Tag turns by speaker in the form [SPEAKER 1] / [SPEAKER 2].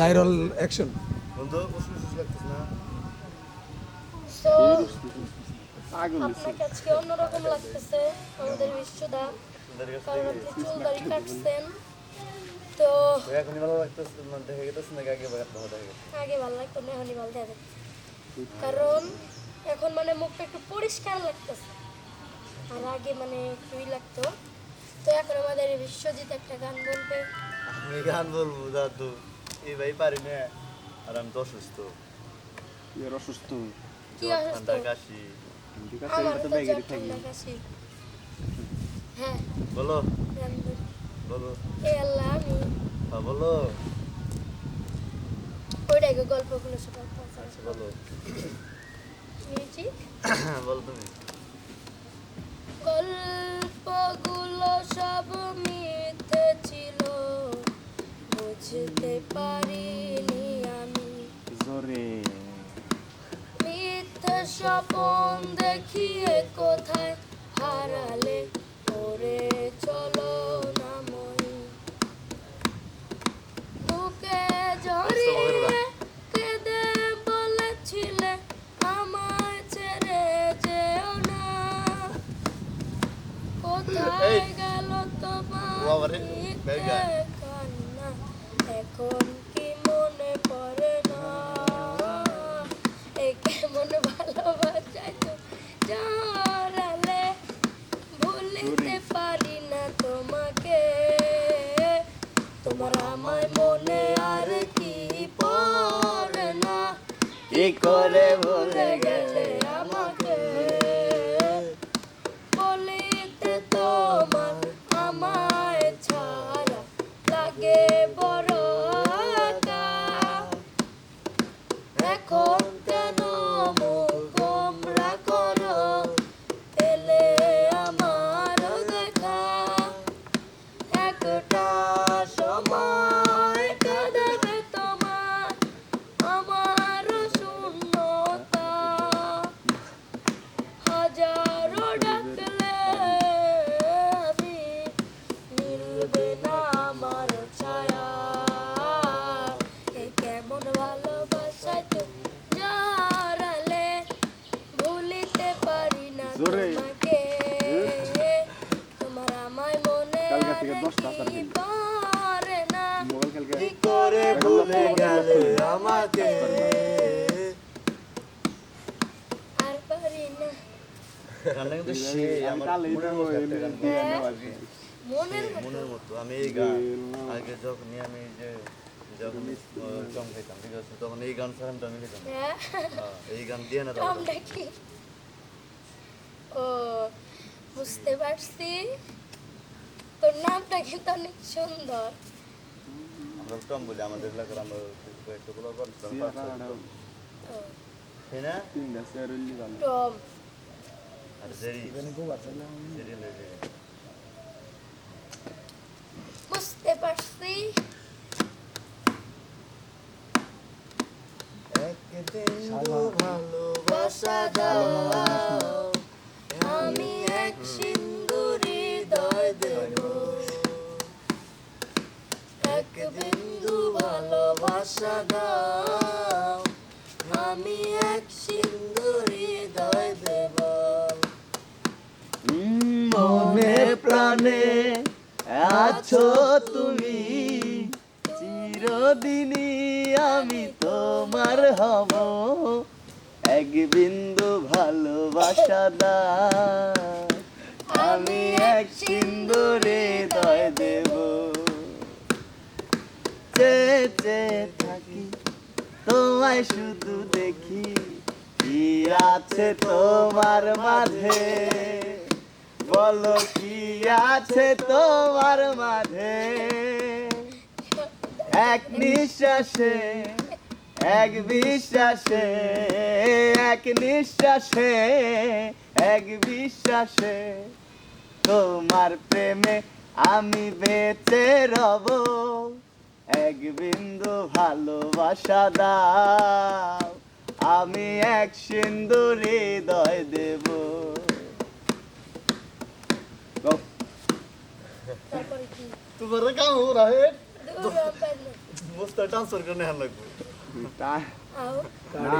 [SPEAKER 1] Viral action
[SPEAKER 2] আপনাকে আজকে অন্যরকম লাগতেছে আমাদের বিশ্বদা কারণ আপনি চুল দাড়ি কাটছেন। তো
[SPEAKER 3] তো ভালো লাগতেছে মানে দেখে গেতেছে নাকি আগে ভালো দেখে
[SPEAKER 2] আগে ভালো লাগতো না এখনই ভালো দেখা কারণ এখন মানে মুখটা একটু পরিষ্কার লাগতেছে। আর আগে মানে একটুই লাগতো। তো এখন আমাদের বিশ্বজিৎ একটা গান বলবে।
[SPEAKER 3] আমি গান বলব দাদু। এই ভাই পারি না আর আমি তো অসুস্থ
[SPEAKER 4] এর অসুস্থ
[SPEAKER 2] কি
[SPEAKER 3] ঠান্ডা কাশি
[SPEAKER 4] ঠিক আছে
[SPEAKER 2] আমার
[SPEAKER 4] এটা
[SPEAKER 2] তো জ্বর
[SPEAKER 4] থাকি
[SPEAKER 2] হ্যাঁ
[SPEAKER 3] বলো
[SPEAKER 2] বলো এ আল্লাহ আমি
[SPEAKER 3] হ্যাঁ বলো
[SPEAKER 2] ওইটাকে গল্পগুলো
[SPEAKER 3] বলো
[SPEAKER 2] মিউজিক
[SPEAKER 3] বলো তুমি
[SPEAKER 2] গল্পগুলো সব মিথ্যে পারিনি আমি
[SPEAKER 4] জোরে
[SPEAKER 2] মিথ্যে স্বপন দেখিয়ে কোথায় হারালে? ওরে চলো না মই। বুকে জড়িয়ে কেঁদে বলেছিলে আমায় ছেড়ে যেও না। কোথায়। গেল তোমার কি মনে পড়ে না? এই কেমন ভালোবাসায় তো জড়ালে ভুলিতে পারি না তোমাকে। তোমার আমায় মনে আর কি পড়ে না?
[SPEAKER 4] কি করে
[SPEAKER 2] করে
[SPEAKER 3] ভুলে গেলে আমাকে? মনের মতো
[SPEAKER 2] হ্যাঁ। মতো।
[SPEAKER 3] আমি এই গান। আগে যখনই আমি যে যখন চম খাইতাম ঠিক আছে? তখন এই গান ছাড়া আমি খেতাম।
[SPEAKER 2] হ্যাঁ?
[SPEAKER 3] হ্যাঁ, এই গান দিয়ে না
[SPEAKER 2] কি? ও বুঝতে পারছি। তোর নামটা কিন্তু অনেক সুন্দর।
[SPEAKER 3] আমরা টম বলি আমাদের এলাকার আমরা কয়েকটা গুলো করতাম তাই না
[SPEAKER 4] তিনটা সেরুলি ভালো।
[SPEAKER 2] টম
[SPEAKER 3] আর জেরি। জেরি লেগে
[SPEAKER 2] বুঝতে পারছি।
[SPEAKER 3] একদিন ভালোবাসা দাও
[SPEAKER 2] দাও। আমি এক সিন্দুরি দয় দেব।
[SPEAKER 4] মনে প্রাণে আছো তুমি। চিরদিনই আমি তোমার হব। এক বিন্দু ভালোবাসা দাও। আমি এক সিন্দুরে দয় দেব। চেয়ে থাকি তোমায় শুধু দেখি, কি আছে তোমার মাঝে? বলো, কি আছে তোমার মাঝে? এক নিঃশ্বাসে, এক বিশ্বাসে, এক নিঃশ্বাসে, এক বিশ্বাসে তোমার প্রেমে আমি বেঁচে রব। এক বিন্দু ভালোবাসা দাও। আমি এক সিন্ধু হৃদয় দেব।
[SPEAKER 2] তারপরে কি?
[SPEAKER 3] তোমার কাম রাহে
[SPEAKER 2] দূর রাখবেন না।
[SPEAKER 3] বুঝতে ট্রান্সফার